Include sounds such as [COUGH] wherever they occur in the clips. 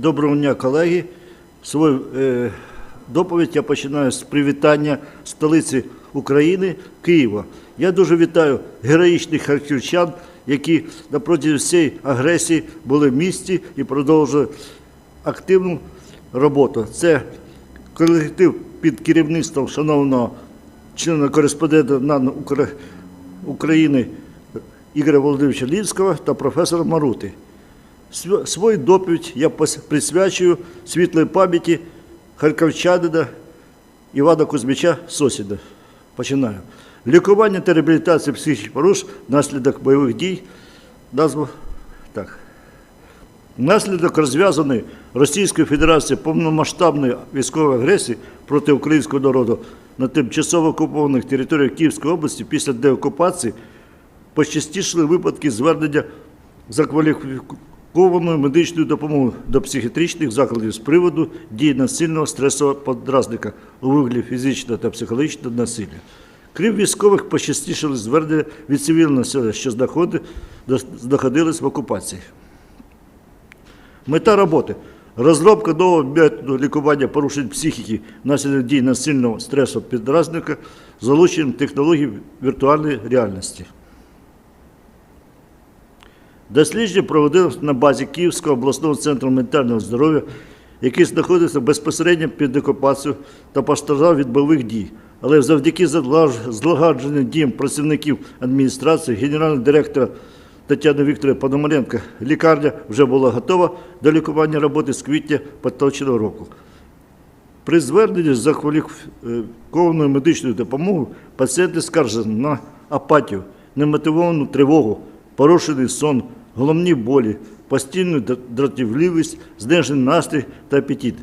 Доброго дня, колеги. Свою е, доповідь я починаю з привітання столиці України Києва. Я дуже вітаю героїчних харківчан, які на протязі всієї агресії були в місті і продовжують активну роботу. Це колектив під керівництвом шановного члена кореспондента НАН України Ігоря Володимировича Лінського та професора Марути. Св- Свою доповідь я присвячую світлої пам'яті харківчанина Івана Кузьмича Сосіда. Починаю. Лікування та реабілітація психічних поруш внаслідок бойових дій. Назву так. Внаслідок розв'язаної Російською Федерацією повномасштабної військової агресії проти українського народу на тимчасово окупованих територіях Київської області після деокупації почастішили випадки звернення за кваліфікованою медичною допомогою до психіатричних закладів з приводу дії насильного стресового подразника у вигляді фізичного та психологічного насилля. Крім військових, почастішили звернення від цивільного населення, що знаходи- знаходились в окупації. Мета роботи розробка нового методу лікування порушень психіки внаслідок дій насильного стресу підразника залученням технологій віртуальної реальності. Дослідження проводилось на базі Київського обласного центру ментального здоров'я, який знаходиться безпосередньо під окупацією та постраждав від бойових дій. Але завдяки злагодженим діям працівників адміністрації, генерального директора Тетяни Вікторівни Пономаренко, лікарня вже була готова до лікування роботи з квітня поточного року. При зверненні за кваліфікованою медичною допомогою пацієнти скаржаться на апатію, немотивовану тривогу, порушений сон, головні болі, постійну др- дратівливість, знижений настрій та апетит,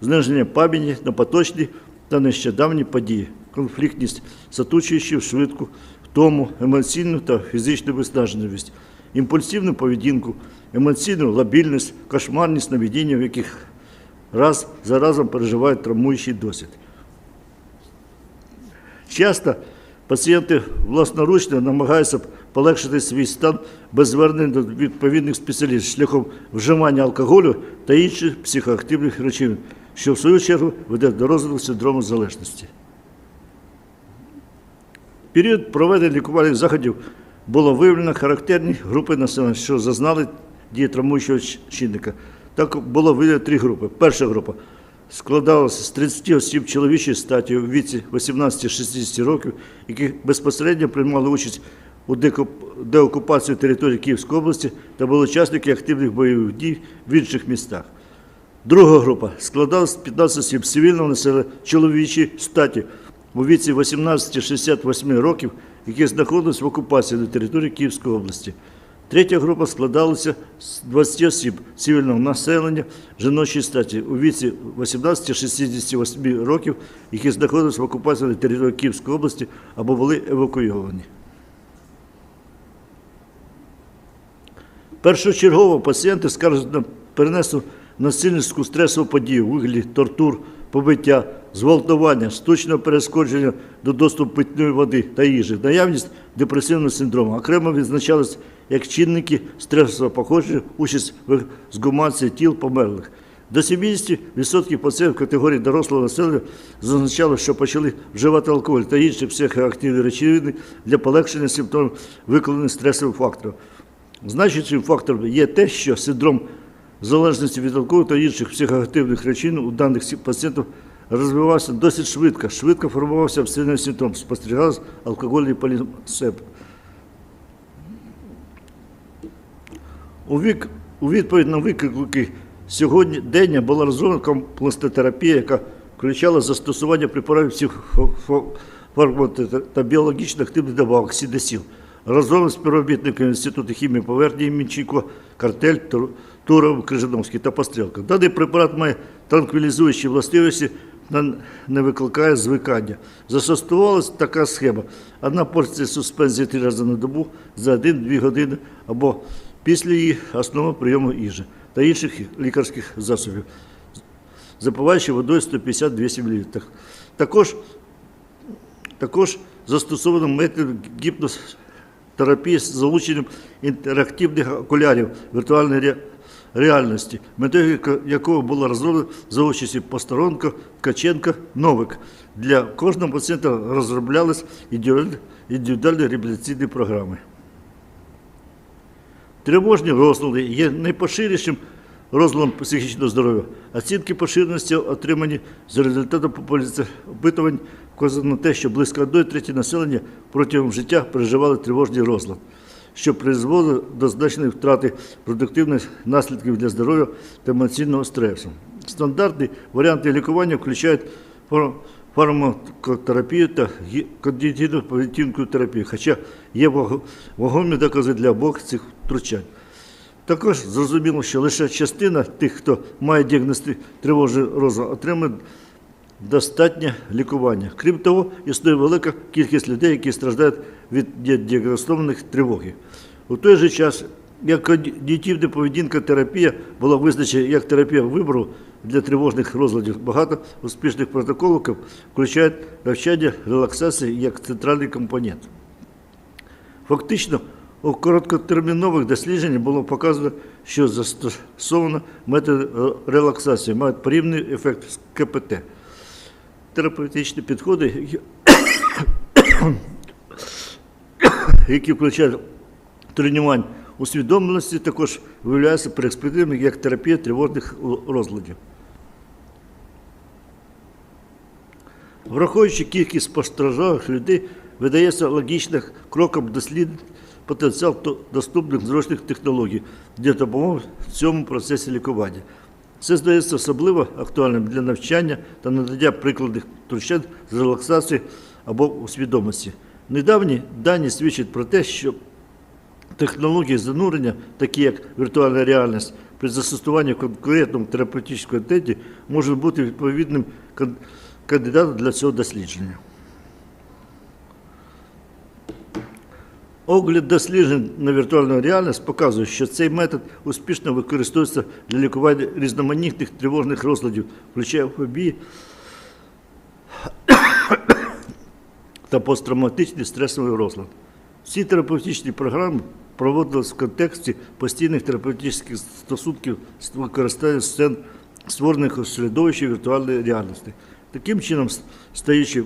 зниження пам'яті на поточні та нещодавні події, конфліктність, затучуючи швидку, втому, емоційну та фізичну виснаженість, імпульсивну поведінку, емоційну лабільність, кошмарні сновидіння, в яких раз за разом переживають травмуючий досвід. Часто пацієнти власноручно намагаються полегшити свій стан без звернення до відповідних спеціалістів шляхом вживання алкоголю та інших психоактивних речовин, що в свою чергу веде до розвитку синдрому залежності. В період проведення лікувальних заходів було виявлено характерні групи населення, що зазнали дії травмуючого чинника. Так було виявлено три групи. Перша група складалася з 30 осіб чоловічої статі у віці 18-60 років, які безпосередньо приймали участь у деокупації території Київської області та були учасники активних бойових дій в інших містах. Друга група складалась з 15 осіб цивільного населення чоловічої статі у віці 18-68 років, які знаходились в окупації на території Київської області. Третя група складалася з 20 осіб цивільного населення жіночої статі у віці 18-68 років, які знаходились в окупації на території Київської області або були евакуйовані. Першочергово пацієнти скаржать на перенесу насильницьку стресову подію вигляді тортур, побиття, зґвалтування, штучного перешкодження до доступу питної води та їжі, наявність депресивного синдрому. Окремо відзначались як чинники стресового походження, участь в згумації тіл померлих. До 70% пацієнтів категорії дорослого населення зазначало, що почали вживати алкоголь та інші психоактивні речовини для полегшення симптомів викликаних стресовим фактором. Значущим фактором є те, що синдром залежності від алкоголю та інших психоактивних речовин у даних пацієнтів розвивався досить швидко. Швидко формувався обстійний симптом, спостерігалися алкогольний полісеп. У, вік, у відповідь на виклики сьогодні була розроблена комплексотерапія, яка включала застосування препаратів психофармако- та біологічно активних добавок сідесіл. Розроблено співробітниками Інституту хімії поверхні імені Чайко, картель, Туров, Крижановський та Пострілка. Даний препарат має транквілізуючі властивості не викликає звикання. Застосовувалася така схема. Одна порція суспензії три рази на добу за 1-2 години або після її основного прийому їжі та інших лікарських засобів, запиваючи водою 150-200 мл. Також, також застосовано метод гіпнотерапії з залученням інтерактивних окулярів віртуальної ре- реальності, методика якого була розроблена за участі Посторонка, Ткаченка, Новик. Для кожного пацієнта розроблялись індивідуальні- реабілітаційні програми. Тривожні розлади є найпоширенішим розладом психічного здоров'я. Оцінки поширеності отримані за результатом опитувань вказано на те, що близько 1 треті населення протягом життя переживали тривожний розлад, що призводило до значної втрати продуктивних наслідків для здоров'я та емоційного стресу. Стандартні варіанти лікування включають фар- фармакотерапію та гі- когнітивну терапію, хоча є ваг- вагомі докази для обох цих втручань. Також зрозуміло, що лише частина тих, хто має діагности тривожний розлад, отримує достатнє лікування. Крім того, існує велика кількість людей, які страждають від ді- діагностованих тривоги. У той же час, як когнітивна поведінка терапія була визначена як терапія вибору для тривожних розладів, багато успішних протоколів включають навчання релаксації як центральний компонент. Фактично, у короткотермінових дослідженнях було показано, що застосовано методи е, релаксації мають порівний ефект з КПТ. Терапевтичні підходи, які- включають тренувань усвідомленості, також виявляються перспективами як терапія тривожних розладів. Враховуючи кількість постраждалих людей, видається логічним кроком дослідити потенціал доступних зручних технологій для допомоги в цьому процесі лікування. Це здається особливо актуальним для навчання та надання прикладних втручань з релаксації або у свідомості. Недавні дані свідчать про те, що Технології занурення, такі як віртуальна реальність, при застосуванні в конкретному терапевтичному можуть бути відповідним кандидатом для цього дослідження. Огляд досліджень на віртуальну реальність показує, що цей метод успішно використовується для лікування різноманітних тривожних розладів, включаючи фобії [COUGHS] та посттравматичний стресовий розлад. Всі терапевтичні програми проводились в контексті постійних терапевтичних стосунків з використанням сцен, створених у середовищі віртуальної реальності. Таким чином, стаючи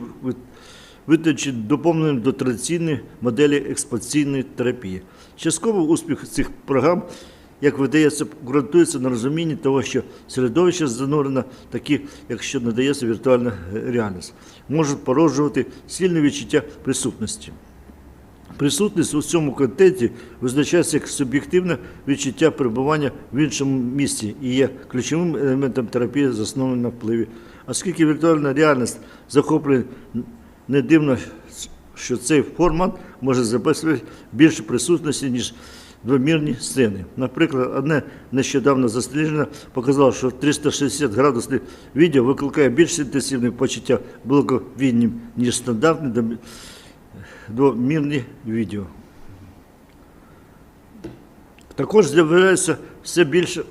ви- витонченим доповненим до традиційної моделі експозиційної терапії. Частково успіх цих програм, як видається, ґрунтується на розумінні того, що середовище занурено, такі, якщо надається віртуальна реальність, можуть породжувати сильне відчуття присутності. Присутність у цьому контенті визначається як суб'єктивне відчуття перебування в іншому місці і є ключовим елементом терапії, заснованої на впливі. Оскільки віртуальна реальність захоплює, не дивно, що цей формат може забезпечити більше присутності, ніж двомірні сцени. Наприклад, одне нещодавно дослідження показало, що 360 градусних відео викликає більш інтенсивне почуття благовінням, ніж стандартне двомірні відео. Також з'являється все більше.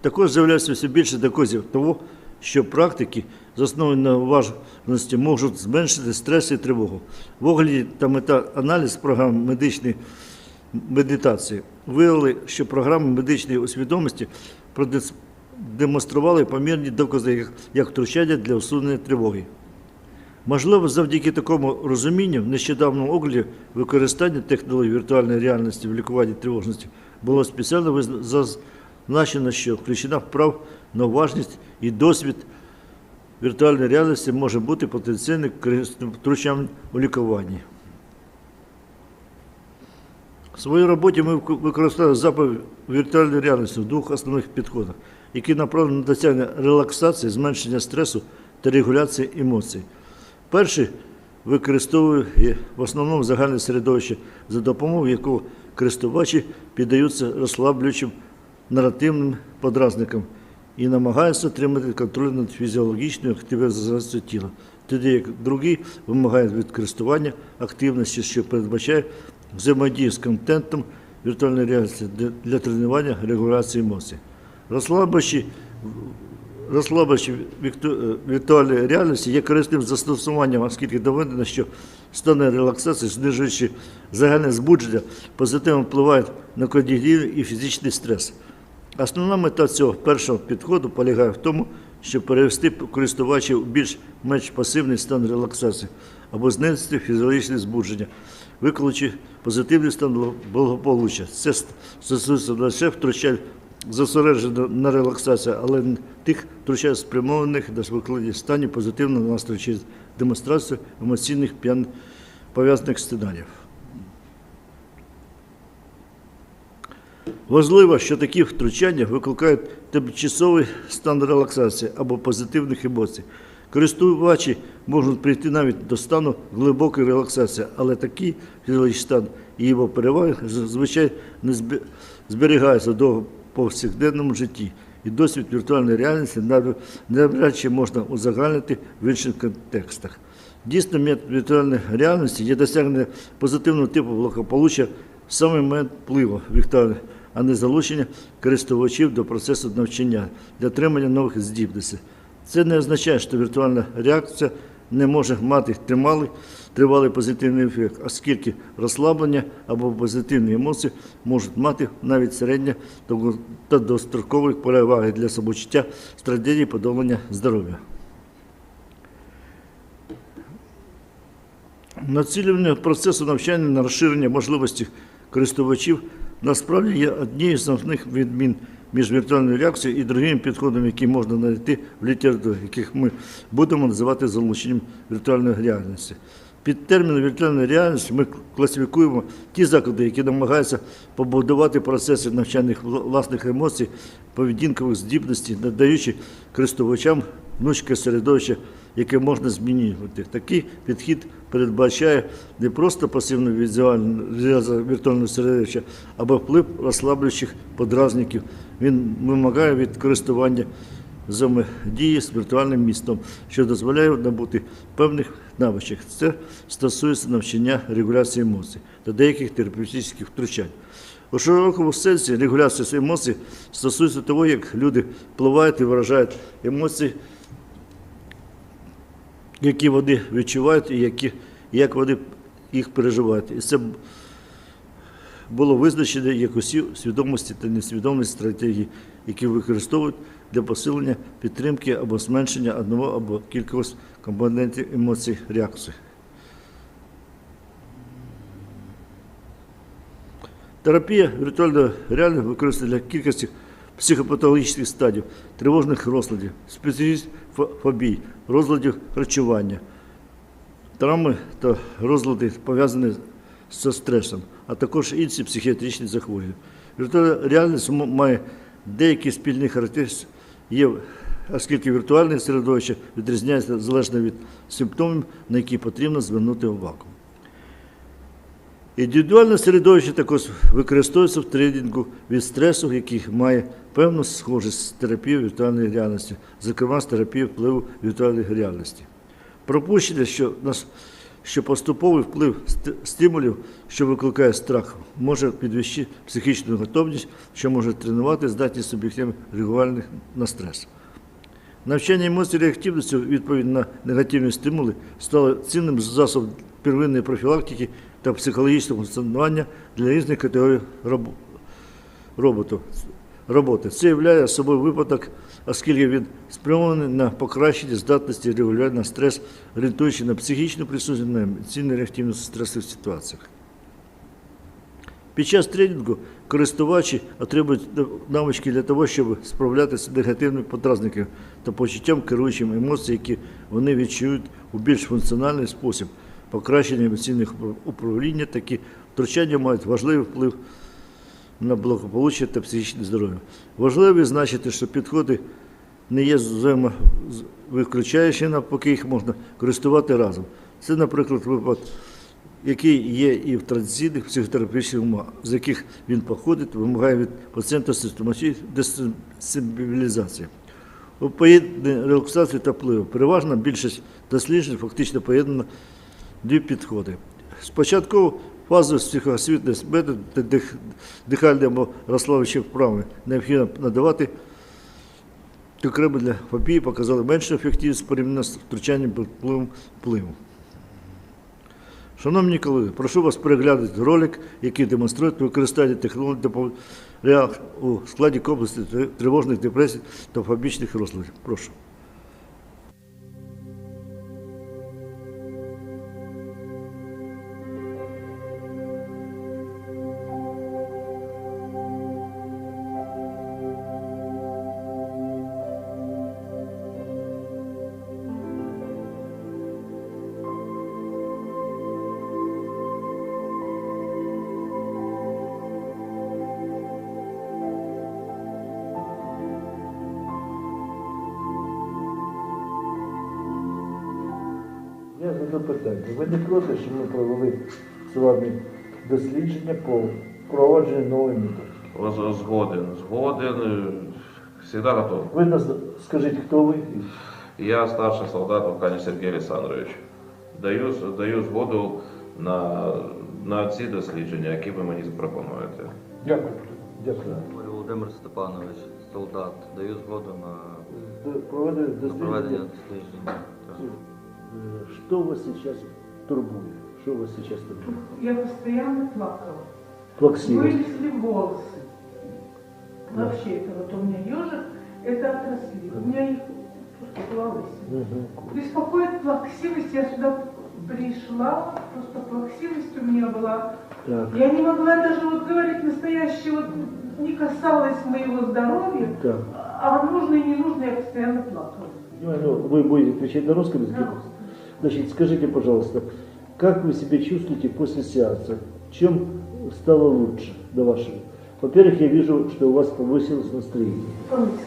Також з'являється все більше доказів того, що практики, засновані на уважності, можуть зменшити стрес і тривогу. В огляді та мета-аналіз програм медичної медитації виявили, що програми медичної усвідомості продемонстрували помірні докази як, втручання для усунення тривоги. Можливо, завдяки такому розумінню в нещодавному огляді використання технологій віртуальної реальності в лікуванні тривожності було спеціально зазначено, що включена вправ на уважність і досвід віртуальної реальності може бути потенційним втручанням у лікуванні. В своїй роботі ми вик- використовуємо заповідь віртуальної реальності в двох основних підходах, які направлені на досягнення релаксації, зменшення стресу та регуляції емоцій. Перший використовує в основному загальне середовище, за допомогою якого користувачі піддаються розслаблюючим наративним подразникам і намагаються отримати контроль над фізіологічною активізацією тіла, тоді як другий вимагає від користування активності, що передбачає взаємодію з контентом віртуальної реальності для- тренування регуляції емоцій. Розслаблюючи Розслаблюючи е, віртуальної реальності є корисним застосуванням, оскільки доведено, що стани релаксації, знижуючи загальне збудження, позитивно впливають на когнітивний і фізичний стрес. Основна мета цього першого підходу полягає в тому, щоб перевести користувачів у більш-менш пасивний стан релаксації або знизити фізіологічне збудження, викличе позитивний стан благополуччя. Це стосується лише втручань зосереджено на релаксацію, але тих втручань спрямованих на викладення станів позитивного настрою через демонстрацію емоційних пов'язаних сценаріїв. Важливо, що такі втручання викликають тимчасовий стан релаксації або позитивних емоцій. Користувачі можуть прийти навіть до стану глибокої релаксації, але такий фізичний стан і його переваги зазвичай не зберігаються до повсякденному житті. І досвід віртуальної реальності нав- навряд чи можна узагальнити в інших контекстах. Дійсно, метод віртуальної реальності є досягнення позитивного типу благополуччя в саме момент впливу віртуальної, а не залучення користувачів до процесу навчання для отримання нових здібностей. Це не означає, що віртуальна реакція не може мати тривалий, тривалий позитивний ефект, оскільки розслаблення або позитивні емоції можуть мати навіть середнє та дострокові переваги для самочуття стратегії подолання здоров'я. Націлювання процесу навчання на розширення можливостей користувачів насправді є однією з основних відмін між віртуальною реакцією і другими підходами, які можна знайти в літературі, яких ми будемо називати залученням віртуальної реальності. Під терміном віртуальної реальності ми класифікуємо ті заклади, які намагаються побудувати процеси навчальних власних емоцій, поведінкових здібностей, надаючи користувачам гнучке середовище, яке можна змінювати. Такий підхід передбачає не просто пасивну візуальну віртуальне середовище, або вплив розслаблюючих подразників. Він вимагає від користування взаємодії з віртуальним містом, що дозволяє набути певних навичок. Це стосується навчання регуляції емоцій та деяких терапевтичних втручань. У широкому сенсі регуляція емоцій стосується того, як люди впливають і виражають емоції, які вони відчувають і які, як вони їх переживають. І це було визначено як усі свідомості та несвідомості стратегії, які використовують для посилення підтримки або зменшення одного або кількох компонентів емоцій реакції. Терапія віртуальної реальності використовується для кількості психопатологічних стадій, тривожних розладів, фобій, розладів харчування, травми та розлади, пов'язані з стресом, а також інші психіатричні захворювання. Віртуальна реальність має деякі спільні характеристики, оскільки віртуальне середовище відрізняється залежно від симптомів, на які потрібно звернути увагу. Індивідуальне середовище також використовується в тренінгу від стресу, який має певну схожість з терапією віртуальної реальності, зокрема з терапією впливу віртуальної реальності. Пропущення, що, що поступовий вплив стимулів, що викликає страх, може підвищити психічну готовність, що може тренувати здатність суб'єктивних реагувальних на стрес. Навчання емоцій реактивності відповідь на негативні стимули стало цінним засобом первинної профілактики та психологічного функціонування для різних категорій роботу- роботи. Це являє собою випадок, оскільки він спрямований на покращення здатності на стрес, орієнтуючи на психічну присутність на емоційну реактивність стресових ситуаціях. Під час тренінгу користувачі отримують навички для того, щоб справлятися з негативними подразниками та почуттям керуючим емоцій, які вони відчують у більш функціональний спосіб. Покращення емоційних управління такі втручання мають важливий вплив на благополуччя та психічне здоров'я. Важливо відзначити, що підходи не є взаємовиключаючі, навпаки, їх можна користувати разом. Це, наприклад, випадок, який є і в традиційних психотерапевтичних умовах, з яких він походить, вимагає від пацієнта десенсибілізації. У поєднанні релаксації та впливу переважна більшість досліджень фактично поєднана дві підходи. Спочатку фазу з психоосвітний метод та дих- або розслаблюючі вправи необхідно надавати окремо для фобії показали меншу ефективність порівняно з втручанням впливом впливу. Шановні колеги, прошу вас переглянути ролик, який демонструє використання технологій допомоги у складі області тривожних депресій та фобічних розладів. Прошу. Я питання. Ви не проти, що ми провели з вами дослідження по впровадженню нової методики? Згоден, згоден, всегда готов. Ви нас скажіть, хто ви? Я старший солдат Вулкані Сергій Олександрович. Даю, даю згоду на, на ці дослідження, які ви мені пропонуєте. Дякую. Дякую. Володимир Степанович, солдат, даю згоду на на проведення дослідження. Э, Что вас сейчас турбует? Что вас сейчас турбует? Я постоянно плакала. Плаксивость. Вылезли волосы. Вообще, это вот у меня ежик, это отросли. У меня их просто лысина. Мгм. Беспокоит плаксивость. Я сюда пришла, просто плаксивость у меня была. Так, Я не могла даже вот говорить настоящее, вот не касалось моего здоровья, так. а нужно и не нужно, я постоянно плакала. Понимаю, ну, Вы будете отвечать на русском языке? Да. Значит, скажите, пожалуйста, как вы себя чувствуете после сеанса? Чем стало лучше до вашего? Во-первых, я вижу, что у вас повысилось настроение. Повысилась.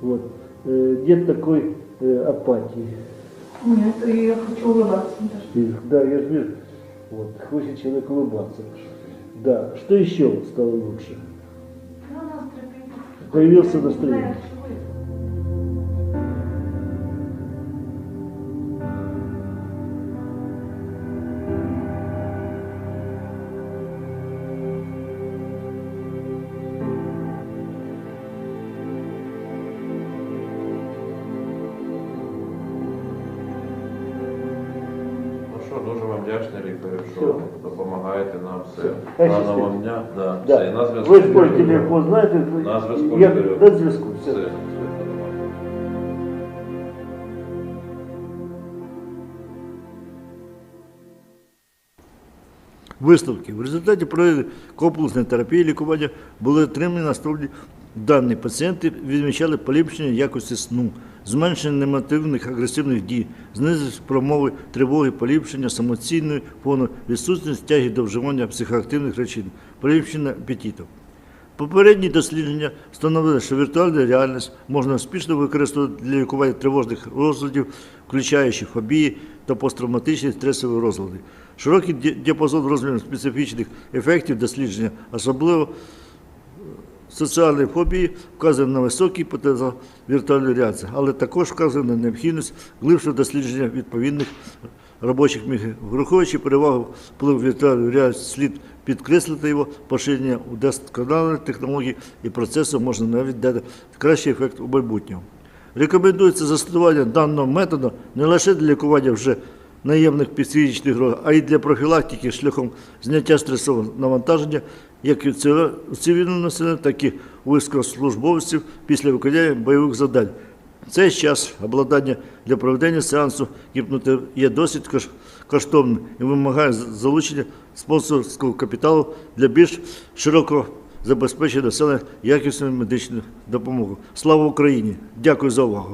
Вот. Э, Нет такой э, апатии. Нет, и я хочу улыбаться даже. И, да, я же вижу. Вот, хочет человек улыбаться. Да. Что еще стало лучше? Ну, настрой появился. Настроение. Вдячний, лікарю, що Все. допомагаєте нам все. Хай Гарного щастить. вам дня. Да. Все, і на зв'язку. Ви ж мой телефон знаєте? На зв'язку, Я на зв'язку. Все, Все. все. Висновки. В результаті проведення комплексної терапії лікування були отримані наступні дані. Пацієнти відмічали поліпшення якості сну, зменшення негативних агресивних дій, зниження промови, тривоги, поліпшення самоцінної фону, відсутність тяги до вживання психоактивних речовин, поліпшення апетиту. Попередні дослідження встановили, що віртуальна реальність можна успішно використовувати для лікування тривожних розладів, включаючи фобії та посттравматичні стресові розлади. Широкий ді- діапазон розмірів специфічних ефектів дослідження, особливо соціальної фобії, вказує на високий потенціал реальності, але також вказує на необхідність глибшого дослідження відповідних робочих механізмів. Враховуючи перевагу впливу віртуальної реальності, слід підкреслити його поширення у досконалених технологій і процесу можна навіть дати кращий ефект у майбутньому. Рекомендується застосування даного методу не лише для лікування вже наємних психічних розладів, а й для профілактики шляхом зняття стресового навантаження як у циві- у цивільному населення, так і у військовослужбовців після виконання бойових завдань. Цей час обладнання для проведення сеансу гіпнотерапії є досить коштовним і вимагає залучення спонсорського капіталу для більш широкого забезпечення населення якісною медичною допомогою. Слава Україні! Дякую за увагу!